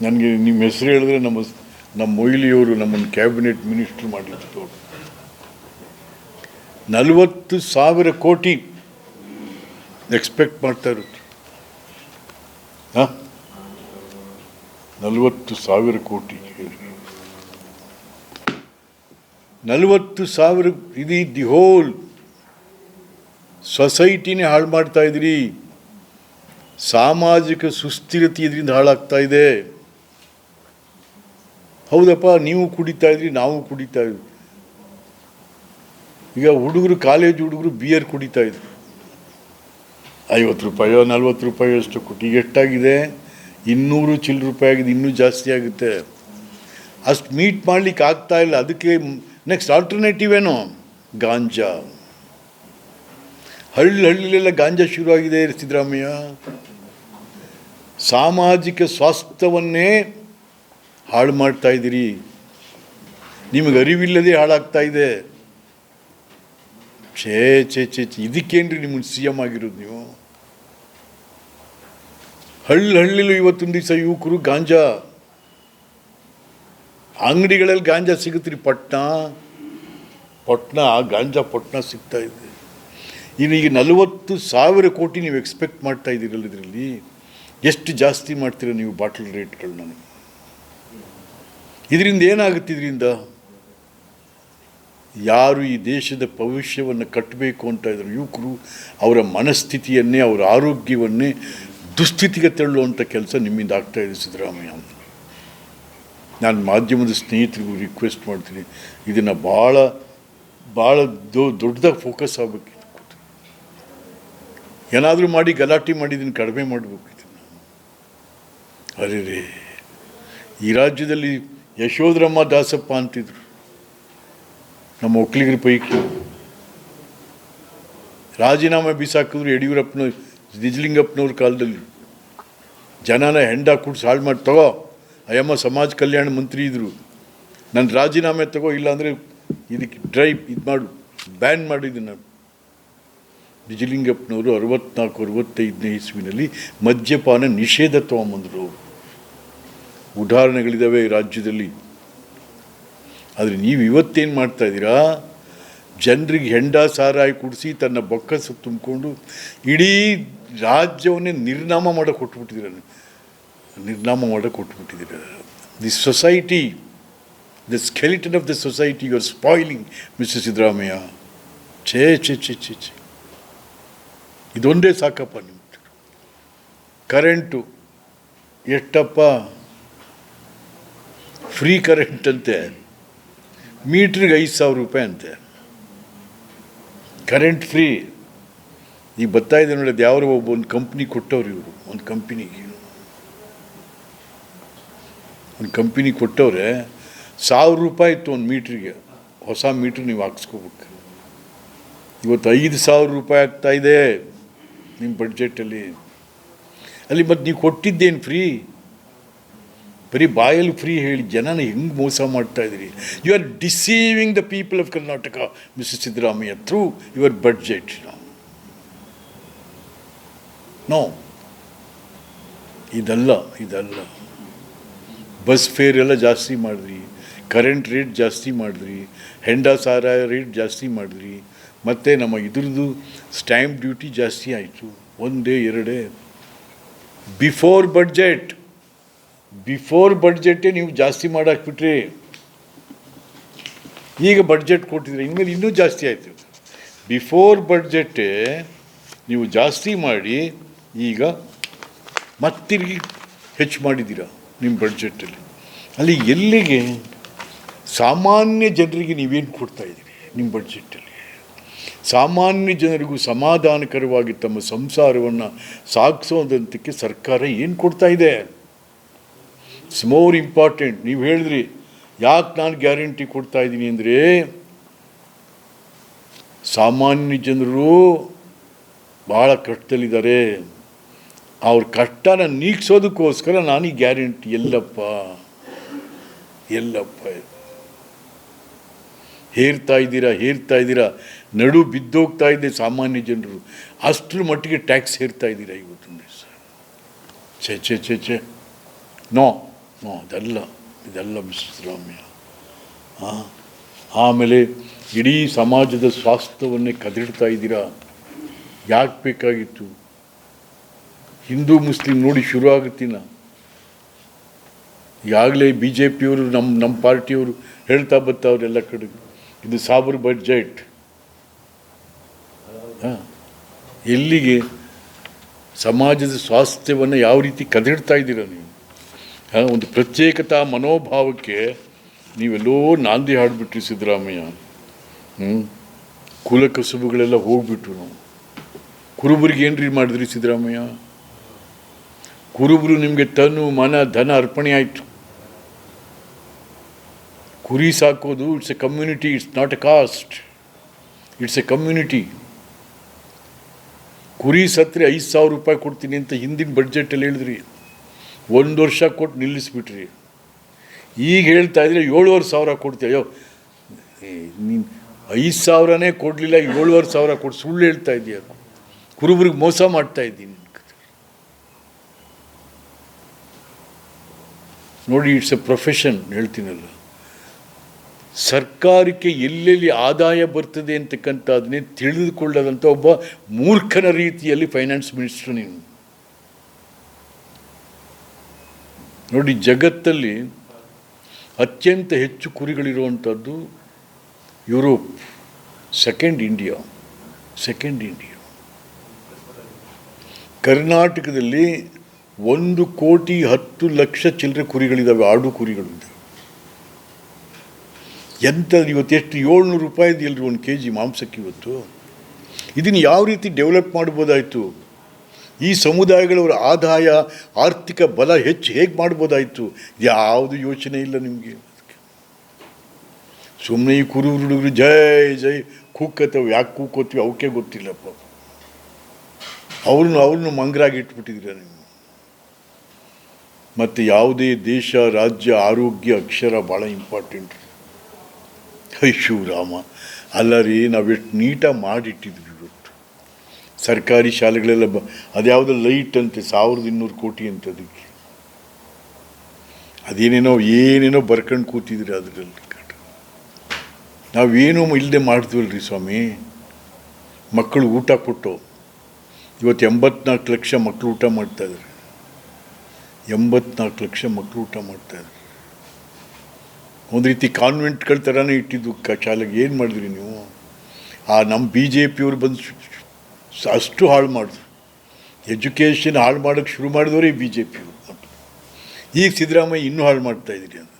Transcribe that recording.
ನನಗೆ ನಿಮ್ಮ ಹೆಸರು ಹೇಳಿದ್ರೆ ನಮ್ಮ ನಮ್ಮ ಮೊಯ್ಲಿಯವರು ನಮ್ಮನ್ನು ಕ್ಯಾಬಿನೆಟ್ ಮಿನಿಸ್ಟ್ರ್ ಮಾಡಿದ್ರು ನಲವತ್ತು ಸಾವಿರ ಕೋಟಿ ಎಕ್ಸ್ಪೆಕ್ಟ್ ಮಾಡ್ತಾ ಇರುತ್ತೆ ಹಾಂ? ನಲವತ್ತು ಸಾವಿರ ಕೋಟಿ ನಲವತ್ತು ಸಾವಿರ ಇದು ದಿ ಹೋಲ್ ಸೊಸೈಟಿನೇ ಹಾಳು ಮಾಡ್ತಾ ಇದ್ದೀರಿ ಸಾಮಾಜಿಕ ಸುಸ್ಥಿರತೆ ಇದರಿಂದ ಹಾಳಾಗ್ತಾ ಇದೆ. ಹೌದಪ್ಪ, ನೀವು ಕುಡಿತಾ ಇದ್ರಿ, ನಾವು ಕುಡಿತಾ ಇದ್ವಿ. ಈಗ ಹುಡುಗರು ಕಾಲೇಜ್ ಹುಡುಗರು ಬಿಯರ್ ಕುಡಿತಾ ಇದ್ರು. ಐವತ್ತು ರೂಪಾಯೋ, ನಲ್ವತ್ತು ರೂಪಾಯೋ ಅಷ್ಟು ಕೊಟ್ಟು, ಈಗ ಎಷ್ಟಾಗಿದೆ? ಇನ್ನೂರು ಚಿಲ್ಲರೆ ರೂಪಾಯಿ ಆಗಿದೆ, ಇನ್ನೂ ಜಾಸ್ತಿ ಆಗುತ್ತೆ. ಅಷ್ಟು ಮೀಟ್ ಮಾಡ್ಲಿಕ್ಕೆ ಆಗ್ತಾ ಇಲ್ಲ. ಅದಕ್ಕೆ ನೆಕ್ಸ್ಟ್ ಆಲ್ಟರ್ನೇಟಿವ್ ಏನು? ಗಾಂಜಾ. ಹಳ್ಳಿ ಹಳ್ಳಿಲೆಲ್ಲ ಗಾಂಜಾ ಶುರುವಾಗಿದೆ, ಸಿದ್ದರಾಮಯ್ಯ. ಸಾಮಾಜಿಕ ಸ್ವಾಸ್ಥ್ಯವನ್ನೇ ಹಾಳು ಮಾಡ್ತಾ ಇದ್ದೀರಿ. ನಿಮಗೆ ಅರಿವಿಲ್ಲದೆ ಹಾಳಾಗ್ತಾ ಇದೆ. ಛೇ ಛೇ ಛೇ ಇದಕ್ಕೇನ್ರಿ ನಿಮ್ಮನ್ನು ಸಿ ಎಂ ಆಗಿರೋದು ನೀವು? ಹಳ್ಳಿ ಹಳ್ಳಿಲೂ ಇವತ್ತೊಂದು ದಿವಸ ಯುವಕರು ಗಾಂಜಾ. ಅಂಗಡಿಗಳಲ್ಲಿ ಗಾಂಜಾ ಸಿಗುತ್ತೀರಿ ಪಟ್ನ. ಪಟ್ನ ಗಾಂಜಾ ಪಟ್ನ ಸಿಗ್ತಾ ಇದೆ. ಇನ್ನು ಈಗ ನಲವತ್ತು ಸಾವಿರ ಕೋಟಿ ನೀವು ಎಕ್ಸ್ಪೆಕ್ಟ್ ಮಾಡ್ತಾ ಇದ್ದೀರಲ್ಲ ಇದರಲ್ಲಿ. ಎಷ್ಟು ಜಾಸ್ತಿ ಮಾಡ್ತೀರ ನೀವು ಬಾಟಲ್ ರೇಟ್ಗಳನ್ನ ಇದರಿಂದ ಏನಾಗುತ್ತೆ ಇದರಿಂದ? ಯಾರು ಈ ದೇಶದ ಭವಿಷ್ಯವನ್ನು ಕಟ್ಟಬೇಕು ಅಂತ ಇದ್ರು ಯುವಕರು ಅವರ ಮನಸ್ಥಿತಿಯನ್ನೇ, ಅವರ ಆರೋಗ್ಯವನ್ನೇ ದುಸ್ಥಿತಿಗೆ ತಳ್ಳುವಂಥ ಕೆಲಸ ನಿಮ್ಮಿಂದ ಆಗ್ತಾ ಇದೆ ಸಿದ್ದರಾಮಯ್ಯ. ನಾನು ಮಾಧ್ಯಮದ ಸ್ನೇಹಿತರಿಗೂ ರಿಕ್ವೆಸ್ಟ್ ಮಾಡ್ತೀನಿ. ಇದನ್ನು ಭಾಳ ಭಾಳ ದೊ, ದೊಡ್ಡದಾಗಿ ಫೋಕಸ್ ಆಗಬೇಕು ಏನಾದರೂ ಮಾಡಿ ಗಲಾಟೆ ಮಾಡಿ ಇದನ್ನು ಕಡಿಮೆ ಮಾಡಬೇಕು ಇದನ್ನು. ರೇ, ಈ ರಾಜ್ಯದಲ್ಲಿ ಯಶೋಧರಮ್ಮ ದಾಸಪ್ಪ ಅಂತಿದ್ರು. ನಮ್ಮ ಒಕ್ಕಲಿಗರ ಪೈಕಿ. ರಾಜೀನಾಮೆ ಬಿಸಾಕಿದ್ರು ಯಡಿಯೂರಪ್ಪನ, ನಿಜಲಿಂಗಪ್ಪನವ್ರ ಕಾಲದಲ್ಲಿ. ಜನನ ಹೆಂಡ ಕೂಡ್ಸಿ ಹಾಳು ಮಾಡಿ ತಗೋ, ಅಯ್ಯಮ್ಮ ಸಮಾಜ ಕಲ್ಯಾಣ ಮಂತ್ರಿ ಇದ್ದರು ನನ್ನ ರಾಜೀನಾಮೆ ತಗೋ, ಇಲ್ಲಾಂದರೆ ಇದಕ್ಕೆ ಡ್ರೈವ್ ಇದು ಮಾಡು, ಬ್ಯಾನ್ ಮಾಡಿದ್ದು ನಿಜಲಿಂಗಪ್ಪನವರು ಅರವತ್ನಾಲ್ಕು, ಅರವತ್ತೈದನೇ ಇಸ್ವಿನಲ್ಲಿ ಮದ್ಯಪಾನ ನಿಷೇಧ ತೊಗೊಂಬಂದರು ಉದಾಹರಣೆಗಳಿದ್ದಾವೆ ರಾಜ್ಯದಲ್ಲಿ. ಆದರೆ ನೀವು ಇವತ್ತೇನು ಮಾಡ್ತಾ ಇದ್ದೀರಾ? ಜನರಿಗೆ ಹೆಂಡ ಸಾರಾಯಿ ಕುಡಿಸಿ ತನ್ನ ಬೊಕ್ಕಸ ತುಂಬಿಕೊಂಡು ಇಡೀ ರಾಜ್ಯವನ್ನೇ ನಿರ್ನಾಮ ಮಾಡೋ ಕೊಟ್ಬಿಟ್ಟಿದ್ದೀರ ನಿರ್ನಾಮ ಮಾಡೋ ಕೊಟ್ಬಿಟ್ಟಿದ್ದೀರ? The society the skeleton of the society you are spoiling mister Siddaramaiah ಛೇ ಛೇ ಛೇ ಛೇ ಛೇ. ಇದೊಂದೇ ಸಾಕಪ್ಪ ನಿಮ್ಮ ಕರೆಂಟು ಎಷ್ಟಪ್ಪ? ಫ್ರೀ ಕರೆಂಟ್ ಅಂತೆ. ಮೀಟ್ರಿಗೆ ಐದು ಸಾವಿರ ರೂಪಾಯಿ ಅಂತೆ. Current free. ಈಗ ಬರ್ತಾ ಇದೆ ನೋಡಿ ಯಾರೋ ಒಬ್ಬ ಒಂದು ಕಂಪ್ನಿ ಕೊಟ್ಟವ್ರು ಇವರು, ಒಂದು ಕಂಪ್ನಿಗೆ. ಒಂದು ಕಂಪ್ನಿ ಕೊಟ್ಟವ್ರೆ, ಸಾವಿರ ರೂಪಾಯಿ ಇತ್ತು ಒಂದು ಮೀಟ್ರಿಗೆ. ಹೊಸ ಮೀಟ್ರ್ ನೀವು ಹಾಕ್ಸ್ಕೋಬೇಕು. ಇವತ್ತು ಐದು ಸಾವಿರ ರೂಪಾಯಿ ಆಗ್ತಾ ಇದೆ ನಿಮ್ಮ ಬಡ್ಜೆಟಲ್ಲಿ ಅಲ್ಲಿ. ಮತ್ತು ನೀವು ಕೊಟ್ಟಿದ್ದೇನು ಫ್ರೀ? ಬರೀ ಬಾಯಲ್ಲಿ ಫ್ರೀ ಹೇಳಿ ಜನನ ಹೆಂಗೆ ಮೋಸ ಮಾಡ್ತಾ ಇದ್ದೀರಿ? You are deceiving the people of Karnataka mister Siddaramaiah through your budget no ಇದಲ್ಲ ಇದಲ್ಲ. ಬಸ್ ಫೇರ್ ಎಲ್ಲ ಜಾಸ್ತಿ ಮಾಡಿದ್ರಿ. ಕರೆಂಟ್ ರೇಟ್ ಜಾಸ್ತಿ ಮಾಡಿದ್ರಿ. ಹೆಂಡ ಸಾರಾಯ ರೇಟ್ ಜಾಸ್ತಿ ಮಾಡಿದ್ರಿ. ಮತ್ತು ನಮ್ಮ ಇದ್ರದ್ದು ಸ್ಟ್ಯಾಂಪ್ ಡ್ಯೂಟಿ ಜಾಸ್ತಿ ಆಯಿತು. ಒಂದೇ, ಎರಡೇ. ಬಿಫೋರ್ ಬಡ್ಜೆಟ್ ಬಿಫೋರ್ ಬಡ್ಜೆಟ್ಟೇ ನೀವು ಜಾಸ್ತಿ ಮಾಡಾಕ್ಬಿಟ್ರಿ ಈಗ ಬಡ್ಜೆಟ್ ಕೊಟ್ಟಿದ್ರೆ ಇನ್ಮೇಲೆ ಇನ್ನೂ ಜಾಸ್ತಿ ಆಯಿತು. ಬಿಫೋರ್ ಬಡ್ಜೆಟ್ಟೇ ನೀವು ಜಾಸ್ತಿ ಮಾಡಿ ಈಗ ಮತ್ತಿರುಗಿ ಹೆಚ್ಚು ಮಾಡಿದ್ದೀರಾ ನಿಮ್ಮ ಬಡ್ಜೆಟಲ್ಲಿ ಅಲ್ಲಿ. ಎಲ್ಲಿಗೆ ಸಾಮಾನ್ಯ ಜನರಿಗೆ ನೀವೇನು ಕೊಡ್ತಾ ಇದ್ದೀರಿ ನಿಮ್ಮ ಬಡ್ಜೆಟಲ್ಲಿ ಸಾಮಾನ್ಯ ಜನರಿಗೂ ಸಮಾಧಾನಕರವಾಗಿ ತಮ್ಮ ಸಂಸಾರವನ್ನು ಸಾಗಿಸೋದಂತಕ್ಕೆ ಸರ್ಕಾರ ಏನು ಕೊಡ್ತಾ ಇದೆ? ಇಟ್ಸ್ ಮೋರ್ ಇಂಪಾರ್ಟೆಂಟ್ ನೀವು ಹೇಳಿದ್ರಿ, ಯಾಕೆ ನಾನು ಗ್ಯಾರಂಟಿ ಕೊಡ್ತಾ ಇದ್ದೀನಿ ಅಂದರೆ, ಸಾಮಾನ್ಯ ಜನರು ಭಾಳ ಕಷ್ಟದಲ್ಲಿದ್ದಾರೆ. ಅವ್ರ ಕಷ್ಟನ ನೀಗ್ಸೋದಕ್ಕೋಸ್ಕರ ನಾನು ಈ ಗ್ಯಾರಂಟಿ, ಎಲ್ಲಪ್ಪ ಎಲ್ಲಪ್ಪ? ಹೇರ್ತಾ ಇದ್ದೀರಾ ಹೇರ್ತಾ ಇದ್ದೀರಾ? ನಡು ಬಿದ್ದೋಗ್ತಾ ಇದೆ ಸಾಮಾನ್ಯ ಜನರು. ಅಷ್ಟರ ಮಟ್ಟಿಗೆ ಟ್ಯಾಕ್ಸ್ ಹೇರ್ತಾ ಇದ್ದೀರಾ ಇವತ್ತು ದಿವಸ ಛೇ ಛೇ ಛೇ ಛೇ. ನೋ. ಹ್ಞೂ ಅದೆಲ್ಲ, ಇದೆಲ್ಲ ಹಾಂ ಆಮೇಲೆ ಇಡೀ ಸಮಾಜದ ಸ್ವಾಸ್ಥ್ಯವನ್ನೇ ಕದಿಡ್ತಾ ಇದ್ದೀರಾ? ಯಾಕೆ ಬೇಕಾಗಿತ್ತು? ಹಿಂದೂ, ಮುಸ್ಲಿಂ ನೋಡಿ ಶುರು ಆಗುತ್ತಿನ ಈಗಾಗಲೇ ಬಿ ಜೆ ಪಿಯವರು ನಮ್ಮ ನಮ್ಮ ಪಾರ್ಟಿಯವರು ಹೇಳ್ತಾ ಬರ್ತಾ ಎಲ್ಲ ಕಡೆ. ಇದು ಸಾಬರ್ ಬಡ್ಜೆಟ್ ಎಲ್ಲಿಗೆ? ಸಮಾಜದ ಸ್ವಾಸ್ಥ್ಯವನ್ನು ಯಾವ ರೀತಿ ಕದಿಡ್ತಾ ಇದ್ದೀರಾ ನೀವು? ಒಂದು ಪ್ರತ್ಯೇಕತಾ ಮನೋಭಾವಕ್ಕೆ ನೀವೆಲ್ಲೋ ನಾಂದಿ ಹಾಡಿಬಿಟ್ರಿ ಸಿದ್ದರಾಮಯ್ಯ. ಹ್ಞೂ ಕುಲ ಕಸುಬುಗಳೆಲ್ಲ ಹೋಗ್ಬಿಟ್ರು ನಾವು. ಕುರುಬರಿಗೆ ಏನ್ರಿ ಮಾಡಿದ್ರಿ ಸಿದ್ದರಾಮಯ್ಯ? ಕುರುಬರು ನಿಮಗೆ ತನು ಮನ ಧನ ಅರ್ಪಣೆ ಆಯಿತು. ಕುರಿ ಸಾಕೋದು it's a community it's not a caste it's a community ಕುರಿ ಸತ್ತರೆ ಐದು ಸಾವಿರ ರೂಪಾಯಿ ಕೊಡ್ತೀನಿ ಅಂತ ಹಿಂದಿನ ಬಡ್ಜೆಟಲ್ಲಿ ಹೇಳಿದ್ರಿ. ಒಂದು ವರ್ಷ ಕೊಟ್ಟು ನಿಲ್ಲಿಸ್ಬಿಟ್ರಿ. ಈಗ ಹೇಳ್ತಾ ಇದ್ರೆ ಏಳುವರೆ ಸಾವಿರ ಕೊಡ್ತೀವಿ ಅಯ್ಯೋ ನೀನು ಐದು ಸಾವಿರನೇ ಕೊಡಲಿಲ್ಲ, ಏಳುವರೆ ಸಾವಿರ ಕೊಟ್ಟು ಸುಳ್ಳು ಹೇಳ್ತಾ ಇದೀಯ. ಕುರುಬರಿಗೆ ಮೋಸ ಮಾಡ್ತಾ ಇದ್ದೀನಿ. ನೋಡಿ, ಇಟ್ಸ್ ಎ ಪ್ರೊಫೆಷನ್ ಹೇಳ್ತೀನಲ್ಲ. ಸರ್ಕಾರಕ್ಕೆ ಎಲ್ಲೆಲ್ಲಿ ಆದಾಯ ಬರ್ತದೆ ಅಂತಕ್ಕಂಥ ಅದನ್ನೇ ತಿಳಿದುಕೊಳ್ಳದಂಥ ಒಬ್ಬ ಮೂರ್ಖನ ರೀತಿಯಲ್ಲಿ ಫೈನಾನ್ಸ್ ಮಿನಿಸ್ಟರ್ ನೀನು. ನೋಡಿ, ಜಗತ್ತಲ್ಲಿ ಅತ್ಯಂತ ಹೆಚ್ಚು ಕುರಿಗಳಿರುವಂಥದ್ದು Europe second India second India ಕರ್ನಾಟಕದಲ್ಲಿ ಒಂದು ಕೋಟಿ ಹತ್ತು ಲಕ್ಷ ಚಿಲ್ಲರೆ ಕುರಿಗಳಿದ್ದಾವೆ ಆಡು ಕುರಿಗಳು. ಇದ್ದಾವೆ ಎಂಥ ಇವತ್ತು ಎಷ್ಟು ಏಳ್ನೂರು ರೂಪಾಯಿ ಇದೆಯಲ್ರಿ ಒಂದು ಕೆ ಜಿ ಮಾಂಸಕ್ಕೆ ಇವತ್ತು. ಇದನ್ನು ಯಾವ ರೀತಿ ಡೆವಲಪ್ ಮಾಡ್ಬೋದಾಯಿತು? ಈ ಸಮುದಾಯಗಳವರ ಆದಾಯ, ಆರ್ಥಿಕ ಬಲ ಹೆಚ್ಚು ಹೇಗೆ ಮಾಡ್ಬೋದಾಯಿತು? ಯಾವುದು ಯೋಚನೆ ಇಲ್ಲ ನಿಮಗೆ. ಸುಮ್ಮನೆ ಈ ಕುರು ಹುಡುಗರು ಜೈ ಜೈ ಕೂಕ್ಕತ್ತವೆ ಯಾಕೆ ಕೂಕೋತೀವಿ ಅವಕ್ಕೆ ಗೊತ್ತಿಲ್ಲಪ್ಪ. ಅವ್ರನ್ನ ಅವ್ರನ್ನ ಮಂಗರಾಗಿ ಇಟ್ಬಿಟ್ಟಿದ್ದೀರ ನೀವು. ಮತ್ತು ಯಾವುದೇ ದೇಶ, ರಾಜ್ಯ, ಆರೋಗ್ಯ ಅಕ್ಷರ ಭಾಳ ಇಂಪಾರ್ಟೆಂಟ್ ಅಯ್ಯೋ ರಾಮ ಅಲ್ಲ ರೀ ನಾವೆಷ್ಟು ನೀಟಾಗಿ ಮಾಡಿಟ್ಟಿದ್ವಿ. ಸರ್ಕಾರಿ ಶಾಲೆಗಳೆಲ್ಲ ಬ ಅದ್ಯಾವುದೋ ಲೈಟ್ ಅಂತೆ, ಸಾವಿರದ ಇನ್ನೂರು ಕೋಟಿ ಅಂತ ಅದಕ್ಕೆ. ಅದೇನೇನೋ, ಏನೇನೋ ಬರ್ಕೊಂಡು ಕೂತಿದ್ರಿ ಅದರಲ್ಲಿ ನಾವೇನೂ ಇಲ್ಲದೆ ಮಾಡ್ತೀವಲ್ರಿ ಸ್ವಾಮಿ. ಮಕ್ಕಳು ಊಟ ಕೊಟ್ಟು, ಇವತ್ತು ಎಂಬತ್ನಾಲ್ಕು ಲಕ್ಷ ಮಕ್ಕಳು ಊಟ ಮಾಡ್ತಾಯಿದ್ರು ಎಂಬತ್ನಾಲ್ಕು ಲಕ್ಷ ಮಕ್ಕಳು ಊಟ ಮಾಡ್ತಾಯಿದ್ರು ಒಂದು ರೀತಿ ಕಾನ್ವೆಂಟ್ಗಳ ಥರನೇ ಇಟ್ಟಿದ್ದು ಕ ಶಾಲೆಗೆ. ಏನು ಮಾಡಿದ್ರಿ ನೀವು? ಆ ನಮ್ಮ ಬಿ ಜೆ ಪಿಯವ್ರು ಬಂದು ಅಷ್ಟು ಹಾಳು ಮಾಡಿದ್ರು. ಎಜುಕೇಷನ್ ಹಾಳು ಮಾಡೋಕ್ಕೆ ಶುರು ಮಾಡಿದವರೇ ಬಿ ಜೆ ಪಿ ಈಗ ಸಿದ್ದರಾಮಯ್ಯ ಇನ್ನೂ ಹಾಳು ಮಾಡ್ತಾ ಇದ್ದೀರಿ ಅಂತ.